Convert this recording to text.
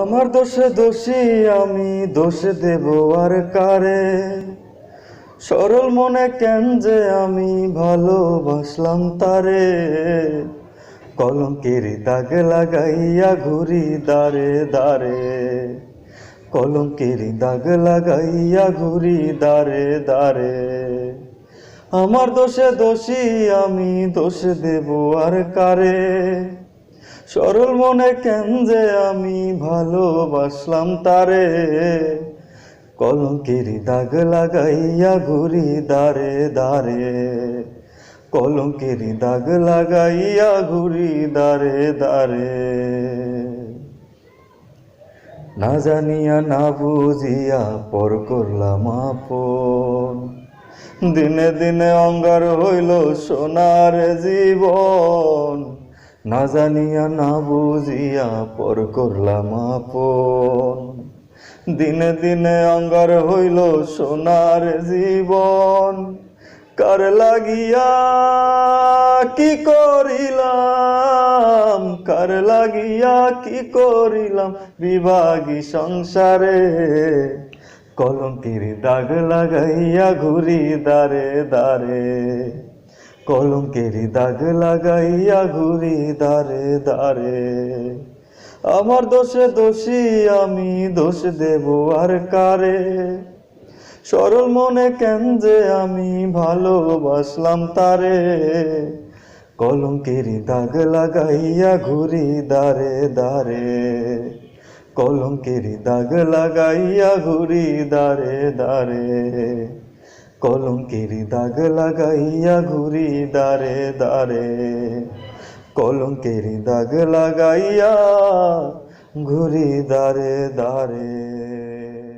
আমার দোষে দোষী, আমি দোষ দেব আর কারে? সরল মনে কেন যে আমি ভালোবাসলাম তারে? কলঙ্কের দাগ লাগাইয়া ঘুরি দারে দারে কলঙ্কের দাগ লাগাইয়া ঘুরি দারে দারে আমার দোষে দোষী, আমি দোষ দেব আর কারে? সরল মনে কেন যে আমি ভালোবাসলাম তারে? কলঙ্কের দাগ লাগাইয়া ঘুরি দারে দারে কলঙ্কের দাগ লাগাইয়া ঘুরি দারে দারে না জানিয়া, না বুঝিয়া পর করলাম আপন। দিনে দিনে অঙ্গার হইল সোনার জীবন। না জানিয়া, না বুঝিয়া পর করলাম আপন। দিনে দিনে অঙ্গার হইল সোনার জীবন। কার লাগিয়া কি করিলাম? কার লাগিয়া কি করিলাম? বিভাগী সংসারে কলঙ্কের দাগ লাগাইয়া ঘুরি দারে দারে। কলঙ্কের দাগ লাগাইয়া ঘুরি দারে দারে আমার দোষে দোষী, আমি দোষ দেব আর কারে? সরল মনে কেন যে আমি ভালোবাসলাম তারে? কলঙ্কের দাগ লাগাইয়া ঘুরি দারে দারে কলঙ্কের দাগ লাগাইয়া ঘুরি দারে দারে কলঙ্কের দাগ লাগাইয়া ঘুরি দারে দারে। কলঙ্কের দাগ লাগাইয়া ঘুরি দারে দারে।